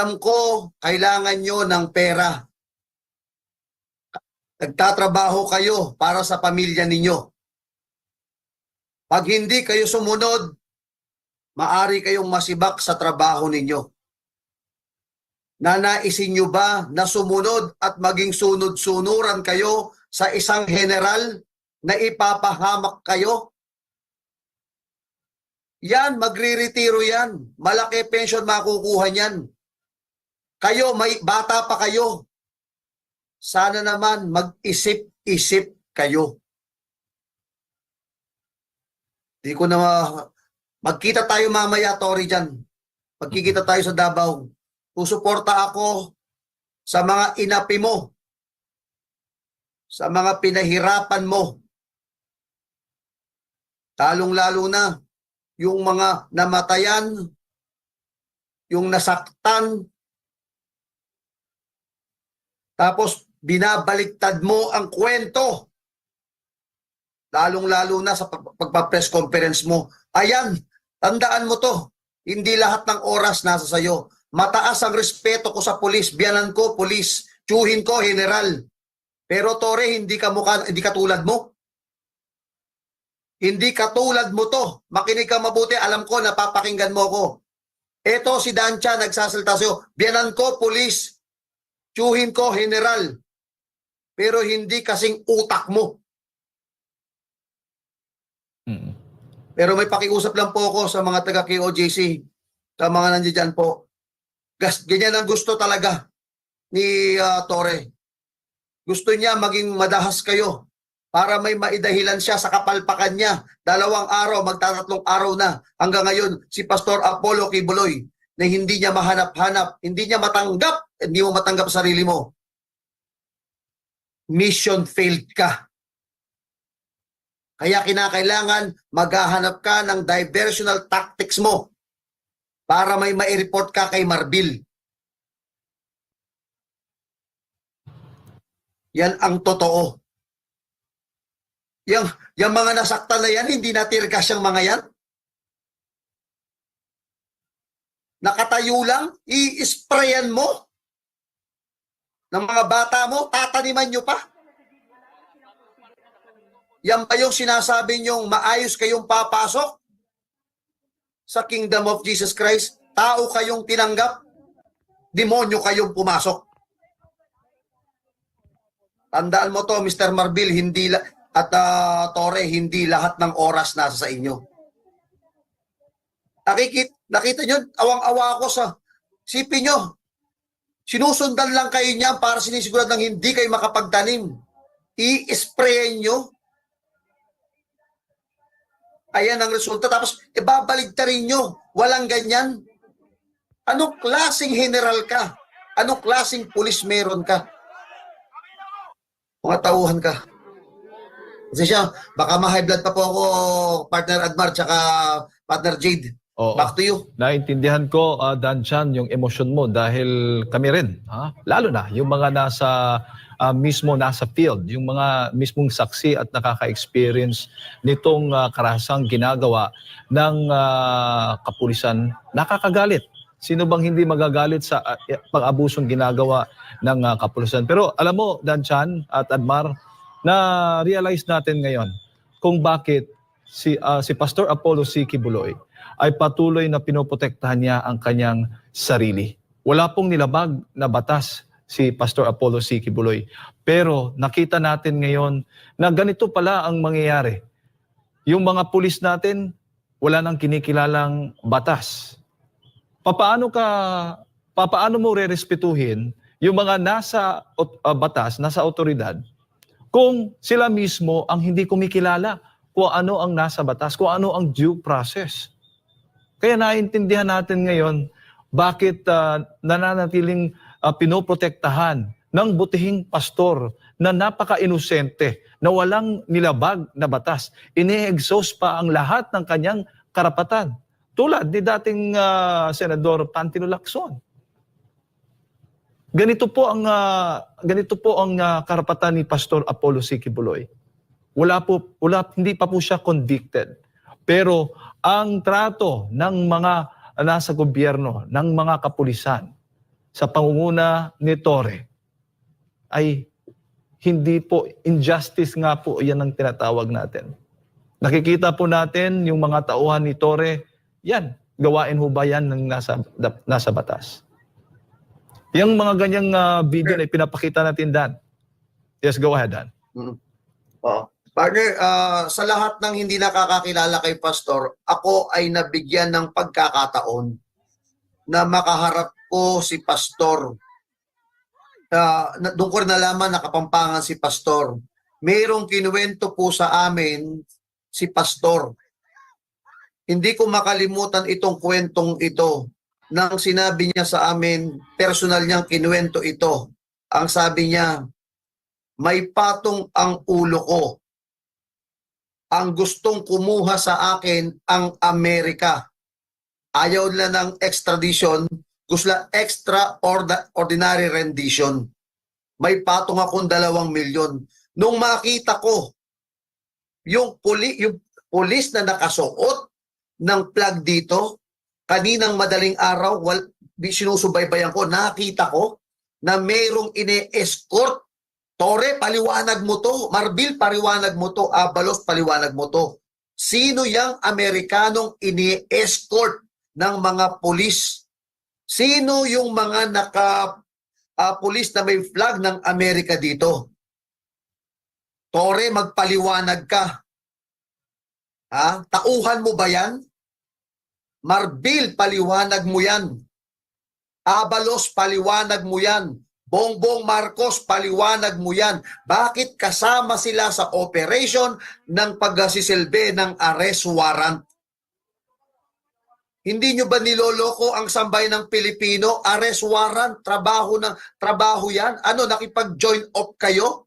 Alam ko, kailangan nyo ng pera. Nagtatrabaho kayo para sa pamilya ninyo. Pag hindi kayo sumunod, maari kayong masibak sa trabaho ninyo. Nanaisin nyo ba na sumunod at maging sunod-sunuran kayo sa isang general na ipapahamak kayo? Yan, magre-retiro yan. Malaki pension makukuha niyan. Kayo, may bata pa kayo. Sana naman mag-isip-isip kayo. Di ko na ma- magkita tayo mamaya, Tori, dyan. Magkikita tayo sa Davao. Susuporta ako sa mga inapi mo. Sa mga pinahirapan mo. Talong-lalo na yung mga namatayan, yung nasaktan, tapos binabaliktad mo ang kwento. Lalong-lalo na sa pag- pagpa-press conference mo. Ayan, tandaan mo to. Hindi lahat ng oras nasa sayo. Mataas ang respeto ko sa pulis. Biyanan ko, pulis. Tsuhin ko, general. Pero Tore, hindi ka mukha, hindi katulad mo. Hindi katulad mo to. Makinig ka mabuti. Alam ko, napapakinggan mo ko. Eto si Dancha nagsasalta sa'yo. Biyanan ko, pulis. Tsuhin ko, general. Pero hindi kasing utak mo. Mm. Pero may pakiusap lang po ako sa mga taga KOJC, sa mga nandiyan po. Gas, ganyan ang gusto talaga ni ah, Tore. Gusto niya maging madahas kayo para may maidahilan siya sa kapalpakan niya. Dalawang araw, magtatatlong araw na. Hanggang ngayon, si Pastor Apollo Kibuloy na hindi niya mahanap-hanap, hindi niya matanggap, hindi mo matanggap sa sarili mo. Mission failed ka. Kaya kinakailangan maghahanap ka ng diversional tactics mo para may mai-report ka kay Marbil. Yan ang totoo. Yang, yung mga nasaktan na yan, hindi natirgas yung mga yan. Nakatayo lang, i-sprayan mo ng mga bata mo, tataniman nyo pa. Yan ba yung sinasabi nyong maayos kayong papasok sa Kingdom of Jesus Christ? Tao kayong tinanggap, demonyo kayong pumasok. Tandaan mo to, Mr. Marbil, hindi la- at ah, Tore, hindi lahat ng oras nasa sa inyo. Nakikita, nakita nyo, awang-awa ako sa sipin nyo. Sinusundan lang kayo niya para sinisigurad ng hindi kayo makapagtanim. I-sprayan nyo. Ayan ang resulta. Tapos, ibabalik rin nyo. Walang ganyan. Anong klaseng general ka? Anong klaseng pulis meron ka? Mga tauhan ka. Kasi siya, baka ma-high blood pa po ako, partner Admar, tsaka partner Jade. Oo. Back to you. Naintindihan ko, uh, Dan Chan, yung emosyon mo dahil kami rin, ha? lalo na yung mga nasa ah, mismo nasa field, yung mga mismong saksi at nakaka-experience nitong ah, karahasang ginagawa ng ah, kapulisan, nakakagalit. Sino bang hindi magagalit sa ah, pang-abusong ginagawa ng ah, kapulisan? Pero alam mo, Dan Chan at Admar, na realize natin ngayon kung bakit si ah, si Pastor Apollo C. Kibuloy ay patuloy na pinoprotektahan niya ang kanyang sarili. Wala pong nilabag na batas si Pastor Apollo C. Kibuloy. Pero nakita natin ngayon na ganito pala ang mangyayari. Yung mga pulis natin, wala nang kinikilalang batas. Papaano ka, papaano mo rerespetuhin yung mga nasa ah, batas, nasa otoridad, kung sila mismo ang hindi kumikilala kung ano ang nasa batas, kung ano ang due process. Kaya naintindihan natin ngayon bakit ah, nananatiling ah, pinoprotektahan ng butihing pastor na napaka-inosente, na walang nilabag na batas. Ini-exhaust pa ang lahat ng kanyang karapatan. Tulad ni dating ah, Senador Pantino Lacson. Ganito po ang ah, ganito po ang ah, karapatan ni Pastor Apollo C. Kibuloy. Wala po wala hindi pa po siya convicted. Pero ang trato ng mga nasa gobyerno, ng mga kapulisan, sa pangunguna ni Tore ay hindi po injustice nga po yan ang tinatawag natin. Nakikita po natin yung mga tauhan ni Tore, yan, gawain ho ba yan ng nasa, nasa batas? Yung mga ganyang ah, video na ipinapakita natin, Dan. Yes, go ahead, Dan. Oo. Partner, ah, sa lahat ng hindi nakakakilala kay Pastor, ako ay nabigyan ng pagkakataon na makaharap ko si Pastor. Uh, doon ko rin nalaman nakapampangan si Pastor. Mayroong kinuwento po sa amin si Pastor. Hindi ko makalimutan itong kwentong ito nang sinabi niya sa amin, personal niyang kinuwento ito. Ang sabi niya, may patong ang ulo ko. Ang gustong kumuha sa akin ang Amerika. Ayaw nila ng extradition, gusto extraordinary rendition. May patong akong dalawang milyon. Nung makita ko yung, puli, yung pulis na nakasuot ng plug dito, kaninang madaling araw, wal, sinusubaybayan ko, nakita ko na mayroong ine-escort Tore, paliwanag mo to. Marbil, paliwanag mo to. Abalos, paliwanag mo to. Sino yung Amerikanong ini-escort ng mga pulis? Sino yung mga naka ah, pulis na may flag ng Amerika dito? Tore, magpaliwanag ka. Ha? Tauhan mo ba yan? Marbil, paliwanag mo yan. Abalos, paliwanag mo yan. Bongbong Marcos, paliwanag mo yan. Bakit kasama sila sa operation ng paggasisilbi ng arrest warrant? Hindi nyo ba niloloko ang sambay ng Pilipino? Arrest warrant, trabaho ng trabaho yan. Ano, nakipag-join op kayo?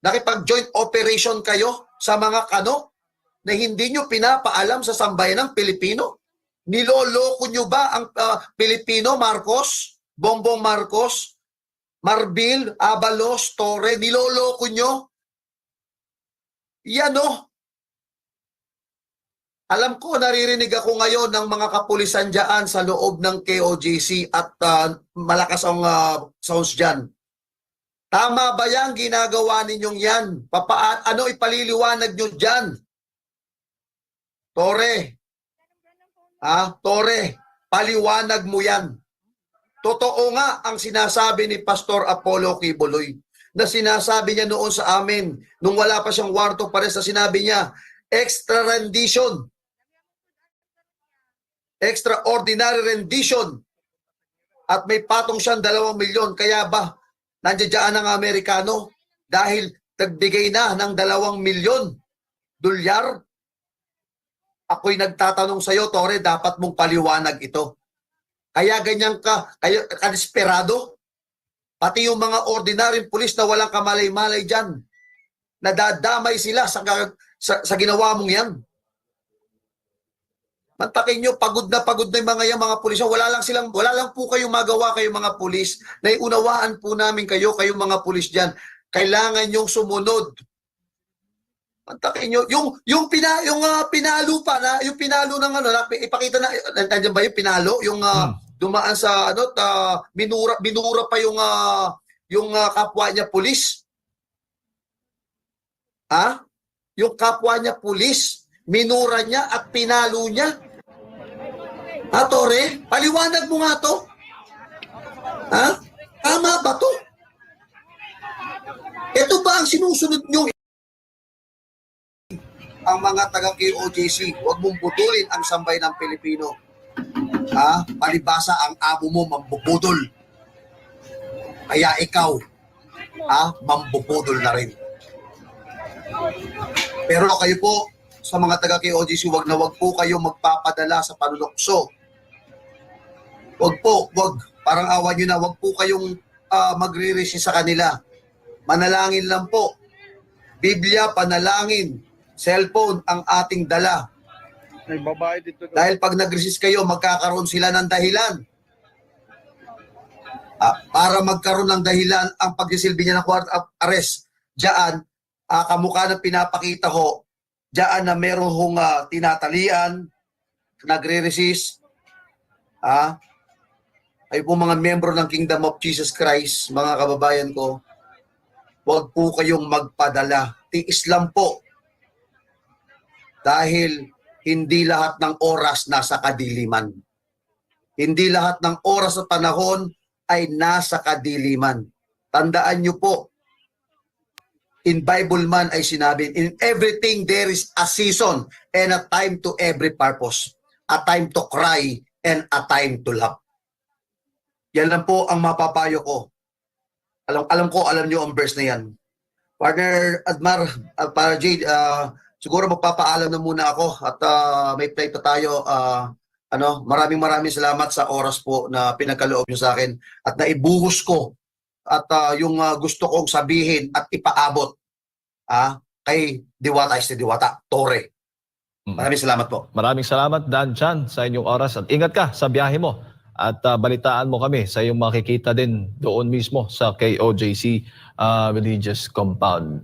Nakipag-joint operation kayo sa mga kano na hindi nyo pinapaalam sa sambayan ng Pilipino? Niloloko nyo ba ang ah, Pilipino, Marcos? Bongbong Marcos? Marbil, Abalos, Torre, niloloko nyo? Yan o. Alam ko, naririnig ako ngayon ng mga kapulisan dyan sa loob ng KOJC at ah, malakas ang uh, sounds dyan. Tama ba yan ginagawa ninyong yan? Papa, ano ipaliliwanag nyo dyan? Tore, ah, Tore, paliwanag mo yan. Totoo nga ang sinasabi ni Pastor Apollo Kibuloy na sinasabi niya noon sa amin nung wala pa siyang warto pares na sinabi niya extra rendition. Extraordinary rendition. At may patong siyang dalawang milyon. Kaya ba nandiyan ang Amerikano? Dahil nagbigay na ng dalawang milyon dolyar? Ako'y nagtatanong sa iyo Tore dapat mong paliwanag ito kaya ganyan ka, kayo kadesperado. Pati yung mga ordinaryong pulis na walang kamalay-malay dyan. Nadadamay sila sa, sa, sa ginawa mong yan. Mantakin nyo, pagod na pagod na yung mga yan, mga pulis. Wala lang silang, wala lang po kayong magawa kayo mga pulis. Naiunawaan po namin kayo, kayong mga pulis dyan. Kailangan yung sumunod. Mantakin nyo, yung, yung, pina, yung uh, pinalo pa na, yung pinalo ng ano, ipakita na, nandiyan ba yung pinalo? Yung, uh, Hmm dumaan sa ano ta minura minura pa yung uh, yung uh, kapwa niya pulis. Ha? Yung kapwa niya pulis, minura niya at pinalo niya. Ha, Tore? Paliwanag mo nga to. Ha? Tama ba to? Ito ba ang sinusunod niyo? Ang mga taga-KOJC, huwag mong putulin ang sambay ng Pilipino ha, palibasa ang amo mo mambubudol. Kaya ikaw, ha, mambubudol na rin. Pero kayo po, sa mga taga KOGC, wag na wag po kayo magpapadala sa panunokso. Wag po, wag. Parang awa nyo na, wag po kayong uh, magre-resist sa kanila. Manalangin lang po. Biblia, panalangin. Cellphone ang ating dala. May babae dito. Dahil pag nag-resist kayo, magkakaroon sila ng dahilan. Ah, para magkaroon ng dahilan ang pagsisilbi niya ng warrant of arrest. Diyan, ah, kamukha ng pinapakita ko, diyan na meron hong ah, tinatalian, nagre-resist. Ah, ay po mga membro ng Kingdom of Jesus Christ, mga kababayan ko, huwag po kayong magpadala. Tiis lang po. Dahil hindi lahat ng oras nasa kadiliman. Hindi lahat ng oras at panahon ay nasa kadiliman. Tandaan niyo po, in Bible man ay sinabi, in everything there is a season and a time to every purpose. A time to cry and a time to laugh. Yan lang po ang mapapayo ko. Alam, alam ko, alam niyo ang verse na yan. Partner Admar, uh, para Jade, ah, siguro magpapaalam na muna ako at ah, may play pa tayo. ah, ano, maraming maraming salamat sa oras po na pinagkaloob niyo sa akin at naibuhos ko at ah, yung ah, gusto kong sabihin at ipaabot ah, kay Diwata este Diwata, Tore. Maraming salamat po. Maraming salamat Dan Chan sa inyong oras at ingat ka sa biyahe mo at ah, balitaan mo kami sa iyong makikita din doon mismo sa KOJC ah, Religious Compound.